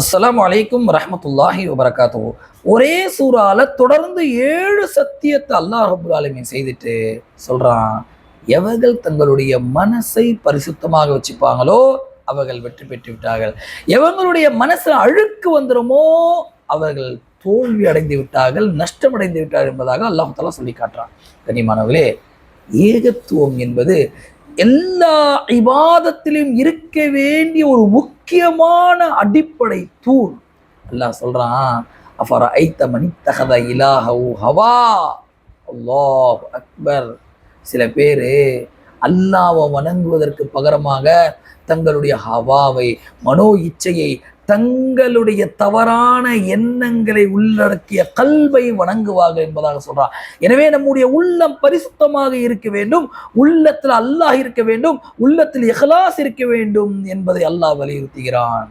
அஸ்லாம் அலைக்கும் ரஹமத்துல்லாஹி வபரகாத்து ஒரே சூறால தொடர்ந்து ஏழு சத்தியத்தை அல்லாஹ் ரபுல் ஆலமின் செய்துட்டு சொல்றான் எவர்கள் தங்களுடைய மனசை பரிசுத்தமாக வச்சுப்பாங்களோ அவர்கள் வெற்றி பெற்று விட்டார்கள். எவங்களுடைய மனசுல அழுக்கு வந்துருமோ அவர்கள் தோல்வி அடைந்து விட்டார்கள் நஷ்டமடைந்து விட்டார்கள் என்பதாக அல்லாஹ் சொல்லி காட்டுறான். கனிமானவர்களே ஏகத்துவம் என்பது எல்லா இபாதத்திலும் இருக்க வேண்டிய ஒரு முக்கியமான அடிப்படை தூண். அல்லாஹ் சொல்றான் அஃபர ஐத்த மணி இலாஹவு ஹவா? அல்லாஹ் அக்பர். சில பேர் அல்லாவை வணங்குவதற்கு பகரமாக தங்களுடைய ஹவாவை மனோ இச்சையை தங்களுடைய தவறான எண்ணங்களை உள்ளடக்கிய கல்வை வணங்குவார்கள் என்பதாக சொல்றான். எனவே நம்முடைய உள்ளம் பரிசுத்தமாக இருக்க வேண்டும் உள்ளத்தில் அல்லாஹ் இருக்க வேண்டும் உள்ளத்தில் இஹ்லாஸ் இருக்க வேண்டும் என்பதை அல்லாஹ் வலியுறுத்துகிறான்.